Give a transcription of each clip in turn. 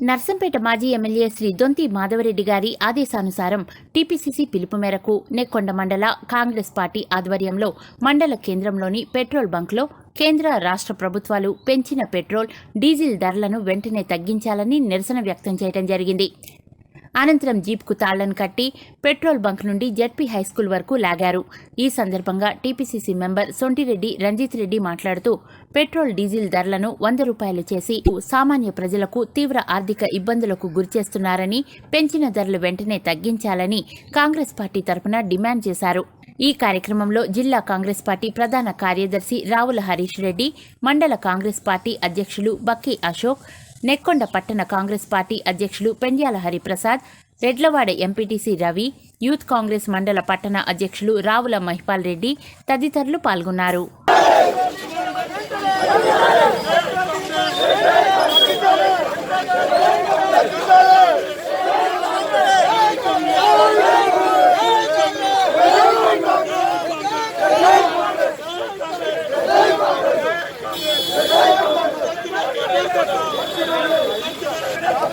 నర్సంపేట మాజీ ఎమ్మెల్యే శ్రీ దొంతి మాధవరెడ్డి గారి ఆదేశానుసారం టీపీసీసీ పిలుపు మేరకు నెక్కొండ మండల కాంగ్రెస్ పార్టీ ఆధ్వర్యంలో మండల కేంద్రంలోని పెట్రోల్ బంక్లో కేంద్ర రాష్ట్ర ప్రభుత్వాలు పెంచిన పెట్రోల్ డీజిల్ ధరలను వెంటనే తగ్గించాలని నిరసన వ్యక్తం చేయడం జరిగింది. అనంతరం జీప్కు తాళ్ళను కట్టి పెట్రోల్ బంక్ నుండి జడ్పీ హైస్కూల్ వరకు లాగారు. ఈ సందర్భంగా టీపీసీసీ మెంబర్ సొంటిరెడ్డి రంజిత్ రెడ్డి మాట్లాడుతూ పెట్రోల్ డీజిల్ ధరలను వంద రూపాయలు చేసి సామాన్య ప్రజలకు తీవ్ర ఆర్థిక ఇబ్బందులకు గురిచేస్తున్నారని పెంచిన ధరలు వెంటనే తగ్గించాలని కాంగ్రెస్ పార్టీ తరపున డిమాండ్ చేశారు. ఈ కార్యక్రమంలో జిల్లా కాంగ్రెస్ పార్టీ ప్రధాన కార్యదర్శి రావుల హరీష్ రెడ్డి మండల కాంగ్రెస్ పార్టీ అధ్యక్షులు బక్కి అశోక్ నెక్కొండ పట్టణ కాంగ్రెస్ పార్టీ అధ్యక్షులు పెండ్యాల హరిప్రసాద్ రెడ్లవాడ ఎంపీటీసీ రవి యూత్ కాంగ్రెస్ మండల పట్టణ అధ్యక్షులు రావుల మహిపాల్ రెడ్డి తదితరులు పాల్గొన్నారు.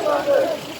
కాంగ్రెస్